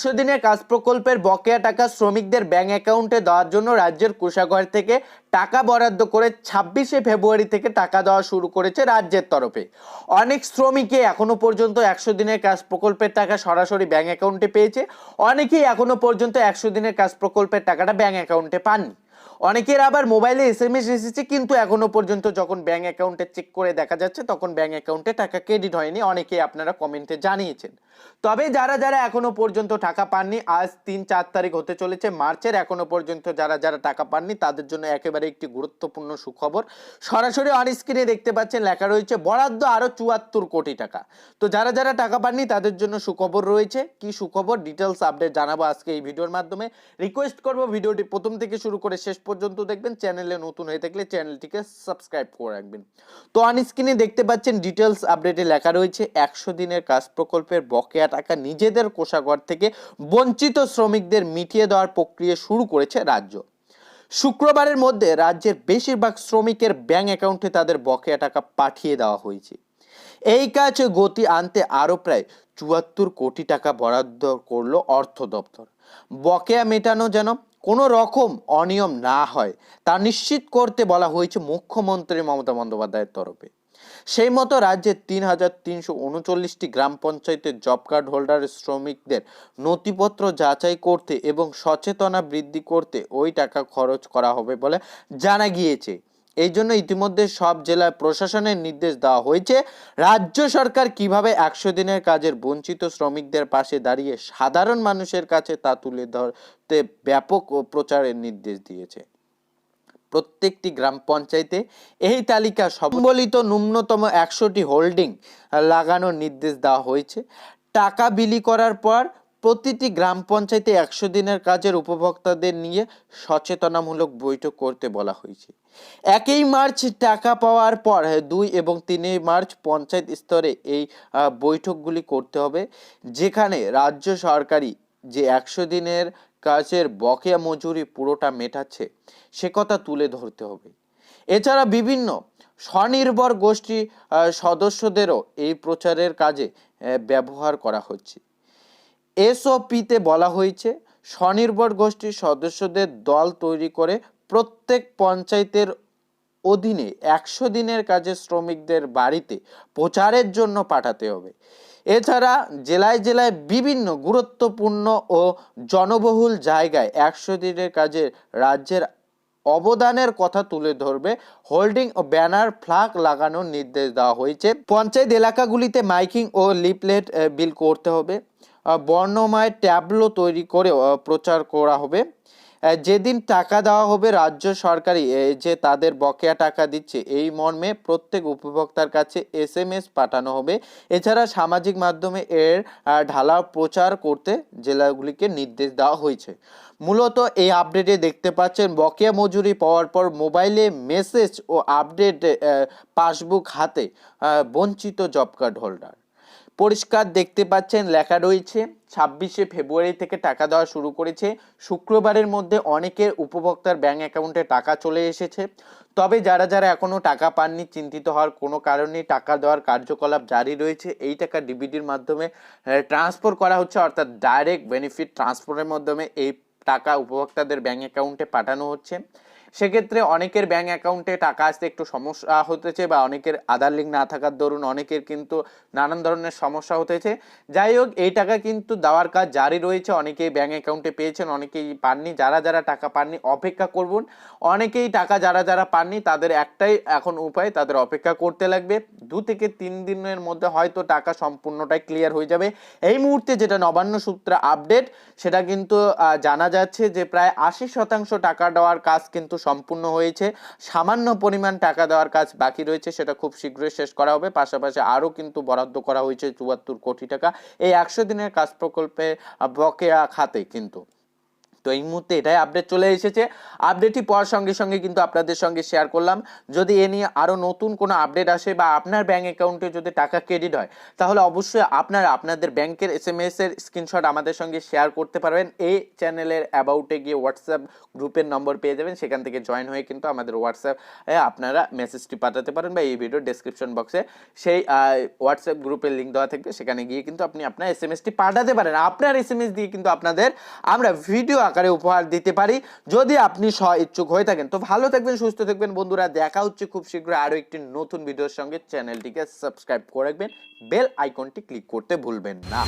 একশো দিনের কাজ প্রকল্পের বকেয়া টাকা শ্রমিকদের ব্যাঙ্ক অ্যাকাউন্টে দেওয়ার জন্য রাজ্যের কোষাঘর থেকে টাকা বরাদ্দ করে ছাব্বিশে ফেব্রুয়ারি থেকে টাকা দেওয়া শুরু করেছে রাজ্যের তরফে। অনেক শ্রমিকই এখনও পর্যন্ত একশো দিনের কাজ প্রকল্পের টাকা সরাসরি ব্যাঙ্ক অ্যাকাউন্টে পেয়েছে। অনেকেই এখনও পর্যন্ত একশো দিনের কাজ প্রকল্পের টাকাটা ব্যাঙ্ক অ্যাকাউন্টে পাননি। অনেকের আবার মোবাইলে এস এম এস এসেছে, কিন্তু এখনও পর্যন্ত যখন ব্যাঙ্ক অ্যাকাউন্টে চেক করে দেখা যাচ্ছে, তখন ব্যাঙ্ক অ্যাকাউন্টে টাকা ক্রেডিট হয়নি। অনেকেই আপনারা কমেন্টে জানিয়েছেন। তবে যারা যারা এখনও পর্যন্ত টাকা পাননি, আজ তিন, চার তারিখ হতে চলেছে, মার্চের এখনও পর্যন্ত যারা যারা টাকা পাননি, তাদের জন্য একেবারে একটি গুরুত্বপূর্ণ সুখবর। সরাসরি অন স্ক্রিনে দেখতে পাচ্ছেন, লেখা রয়েছে, বরাদ্দ আরও চুয়াত্তর কোটি টাকা। তো যারা যারা টাকা পাননি, তাদের জন্য সুখবর রয়েছে। কি সুখবর? ডিটেলস আপডেট জানাব আজকে এই ভিডিওর মাধ্যমে। রিকোয়েস্ট করব, ভিডিওটি প্রথম থেকে শুরু করে শেষ পর্যন্ত দেখবেন চ্যানেলে নতুন হয়ে থাকলে চ্যানেলটিকে সাবস্ক্রাইব করে রাখবেন। তো অন স্ক্রিনে দেখতে পাচ্ছেন ডিটেলস আপডেটে লেখা রয়েছে, একশো দিনের কাজ প্রকল্পের বকেয়া টাকা নিজেদের কোষাগর থেকে বঞ্চিত শ্রমিকদের মিটিয়ে দেওয়ার প্রক্রিয়া শুরু করেছে রাজ্য। শুক্রবারের মধ্যে রাজ্যের বেশিরভাগ শ্রমিকের ব্যাংক অ্যাকাউন্টে তাদের বকেয়া টাকা পাঠিয়ে দেওয়া হয়েছে। এই কাজ গতি আনতে আরও প্রায় চুয়াত্তর কোটি টাকা বরাদ্দ করল অর্থ দপ্তর। বকেয়া মেটানো যেন কোনো রকম অনিয়ম না হয়, তা নিশ্চিত করতে বলা হয়েছে মুখ্যমন্ত্রী মমতা বন্দ্যোপাধ্যায়ের তরফে। সেই মতো রাজ্যের তিন হাজার তিনশো উনচল্লিশটি গ্রাম পঞ্চায়েতের জব কার্ড হোল্ডারের শ্রমিকদের নথিপত্র যাচাই করতে এবং সচেতনা বৃদ্ধি করতে ওই টাকা খরচ করা হবে বলে জানা গিয়েছে। এই জন্য ইতিমধ্যে সব জেলায় প্রশাসনের নির্দেশ দেওয়া হয়েছে। রাজ্য সরকার কীভাবে একশো দিনের কাজের বঞ্চিত শ্রমিকদের পাশে দাঁড়িয়ে সাধারণ মানুষের কাছে তা তুলে ধরতে ব্যাপক প্রচারের নির্দেশ দিয়েছে। প্রত্যেকটি গ্রাম পঞ্চায়েতে এই তালিকা সম্বলিত ন্যূনতম একশোটি হোল্ডিং লাগানোর নির্দেশ দেওয়া হয়েছে। টাকা বিলি করার পর প্রতিটি গ্রাম পঞ্চায়েতে একশো দিনের কাজের উপভোক্তাদের নিয়ে সচেতনামূলক বৈঠক করতে বলা হয়েছে। একই মার্চ টাকা পাওয়ার পর দুই এবং তিনই মার্চ পঞ্চায়েত স্তরে এই বৈঠকগুলি করতে হবে, যেখানে রাজ্য সরকারি যে একশো দিনের কাজের বকেয়া মজুরি পুরোটা মেটাচ্ছে, সে কথা তুলে ধরতে হবে। এছাড়া বিভিন্ন স্বনির্ভর গোষ্ঠী সদস্যদেরও এই প্রচারের কাজে ব্যবহার করা হচ্ছে। এসওপিতে বলা হয়েছে, স্বনির্ভর গোষ্ঠীর সদস্যদের দল তৈরি করে প্রত্যেক পঞ্চায়েতের অধীনে একশো দিনের কাজে শ্রমিকদের বাড়িতে প্রচারের জন্য পাঠাতে হবে। এছাড়া জেলায় জেলায় বিভিন্ন গুরুত্বপূর্ণ ও জনবহুল জায়গায় একশো দিনের কাজে রাজ্যের অবদানের কথা তুলে ধরবে, হোল্ডিং ও ব্যানার ফ্ল্যাগ লাগানোর নির্দেশ দেওয়া হয়েছে। পঞ্চায়েত এলাকাগুলিতে মাইকিং ও লিপলেট বিল করতে হবে। বর্ণময় ট্যাবলো তৈরি করে প্রচার করা হবে। যেদিন টাকা দেওয়া হবে, রাজ্য সরকারি যে তাদের বকেয়া টাকা দিচ্ছে, এই মর্মে প্রত্যেক উপভোক্তার কাছে এস এম এস পাঠানো হবে। এছাড়া সামাজিক মাধ্যমে এর ঢালা প্রচার করতে জেলাগুলিকে নির্দেশ দেওয়া হয়েছে। মূলত এই আপডেটে দেখতে পাচ্ছেন, বকেয়া মজুরি পাওয়ার পর মোবাইলে মেসেজ ও আপডেট পাসবুক হাতে বঞ্চিত জব কার্ড হোল্ডার। পরিষ্কার দেখতে পাচ্ছেন লেখা রয়েছে, ছাব্বিশে ফেব্রুয়ারি থেকে টাকা দেওয়া শুরু করেছে। শুক্রবারের মধ্যে অনেকের উপভোক্তার ব্যাঙ্ক অ্যাকাউন্টে টাকা চলে এসেছে। তবে যারা যারা এখনও টাকা পাননি, চিন্তিত হওয়ার কোনো কারণেই টাকা দেওয়ার কার্যকলাপ জারি রয়েছে। এই টাকা ডিবিডির মাধ্যমে ট্রান্সফার করা হচ্ছে। অর্থাৎ ডাইরেক্ট বেনিফিট ট্রান্সফারের মাধ্যমে এই টাকা উপভোক্তাদের ব্যাঙ্ক অ্যাকাউন্টে পাঠানো হচ্ছে। সেক্ষেত্রে অনেকের ব্যাঙ্ক অ্যাকাউন্টে টাকা আসতে একটু সমস্যা হতেছে বা অনেকের আধার লিঙ্ক না থাকার দরুন অনেকের কিন্তু নানান ধরনের সমস্যা হতেছে। যাই হোক, এই টাকা কিন্তু দেওয়ার কাজ জারি রয়েছে। অনেকেই ব্যাঙ্ক অ্যাকাউন্টে পেয়েছেন, অনেকেই পাননি, যারা যারা টাকা পাননি অপেক্ষা করুন অনেকেই টাকা যারা যারা পাননি, তাদের একটাই এখন উপায়, তাদের অপেক্ষা করতে লাগবে। দু থেকে তিন দিনের মধ্যে হয়তো টাকা সম্পূর্ণটাই ক্লিয়ার হয়ে যাবে। এই মুহূর্তে যেটা নবান্ন সূত্রে আপডেট সেটা কিন্তু জানা যাচ্ছে যে প্রায় আশি শতাংশ টাকা দেওয়ার কাজ কিন্তু সম্পূর্ণ হয়েছে। সামান্য পরিমাণ টাকা দেওয়ার কাজ বাকি রয়েছে, সেটা খুব শীঘ্রই শেষ করা হবে। পাশাপাশি আরও কিন্তু বরাদ্দ করা হয়েছে চুয়াত্তর কোটি টাকা। এই একশো দিনের কাজ প্রকল্পে বকেয়া খাতে কিন্তু। তো এই মুহূর্তে এটাই আপডেট চলে এসেছে। আপডেটটি পাওয়ার সঙ্গে সঙ্গে কিন্তু আপনাদের সঙ্গে শেয়ার করলাম। যদি এ নিয়ে আরও নতুন কোনো আপডেট আসে বা আপনার ব্যাঙ্ক অ্যাকাউন্টে যদি টাকা ক্রেডিট হয়, তাহলে অবশ্যই আপনারা আপনাদের ব্যাংকের এস এম এর স্ক্রিনশট আমাদের সঙ্গে শেয়ার করতে পারবেন। এই চ্যানেলের অ্যাবাউটে গিয়ে হোয়াটসঅ্যাপ গ্রুপের নম্বর পেয়ে যাবেন। সেখান থেকে জয়েন হয়ে কিন্তু আমাদের হোয়াটসঅ্যাপ আপনারা মেসেজটি পাঠাতে পারেন বা এই ভিডিও ডেসক্রিপশন বক্সে সেই হোয়াটসঅ্যাপ গ্রুপের লিঙ্ক দেওয়া থাকবে। সেখানে গিয়ে কিন্তু আপনি আপনার এস এম এসটি পাঠাতে পারেন। আপনার এস এম এস দিয়ে কিন্তু আপনাদের আমরা ভিডিও আকারে উপহার দিতে পারি। যদি আপনি স ইচ্ছুক হয়ে থাকেন, তো ভালো থাকবেন, সুস্থ থাকবেন। বন্ধুরা, দেখা হচ্ছে খুব শীঘ্রই আরও একটি নতুন ভিডিওর সঙ্গে। চ্যানেলটিকে সাবস্ক্রাইব করে রাখবেন। বেল আইকনটি ক্লিক করতে ভুলবেন না।